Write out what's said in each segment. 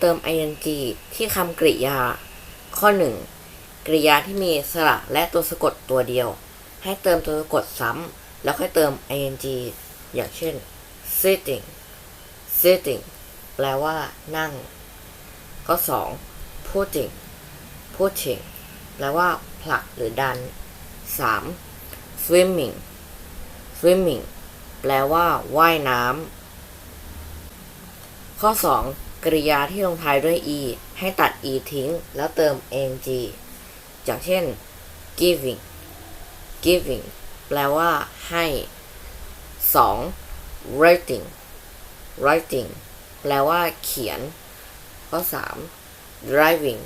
เติม ing ที่คำกริยา ข้อ 1 กริยาที่มีสระและตัวสะกดตัวเดียว ให้เติมตัวสะกดซ้ำแล้วค่อยเติม ing อย่างเช่น sitting sitting แปลว่า นั่ง ข้อ 2 putting putting แปลว่าผลักหรือดัน 3. swimming swimming แปลว่าว่ายน้ำข้อ 2 กริยาที่ลงท้ายด้วย e ให้ตัด e ทิ้ง แล้วเติม ing อย่างเช่น giving giving แปลว่าให้ 2. writing writing แปลว่าเขียน ข้อ 3. driving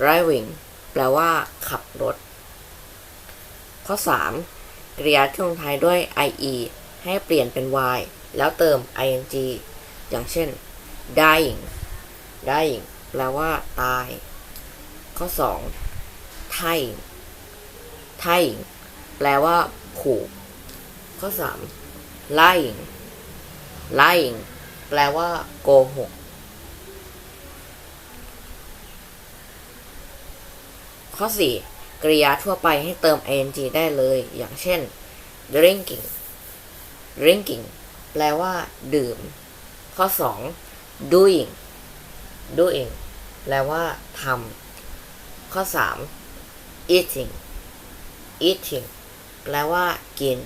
driving แปลว่า ขับรถ ข้อ 3 กริยาที่ลงท้ายด้วย ie ให้เปลี่ยนเป็น y แล้วเติม ing อย่างเช่น dying dying แปลว่าตาย ข้อ 2 tying tying แปลว่าผูก ข้อ 3 lying lying แปลว่าโกหก ข้อ 4 กริยาทั่วไปให้เติม ing ได้เลย อย่างเช่น drinking drinking แปลว่า ดื่ม ข้อ 2 doing doing แปลว่าทำข้อ 3 eating eating แปลว่ากิน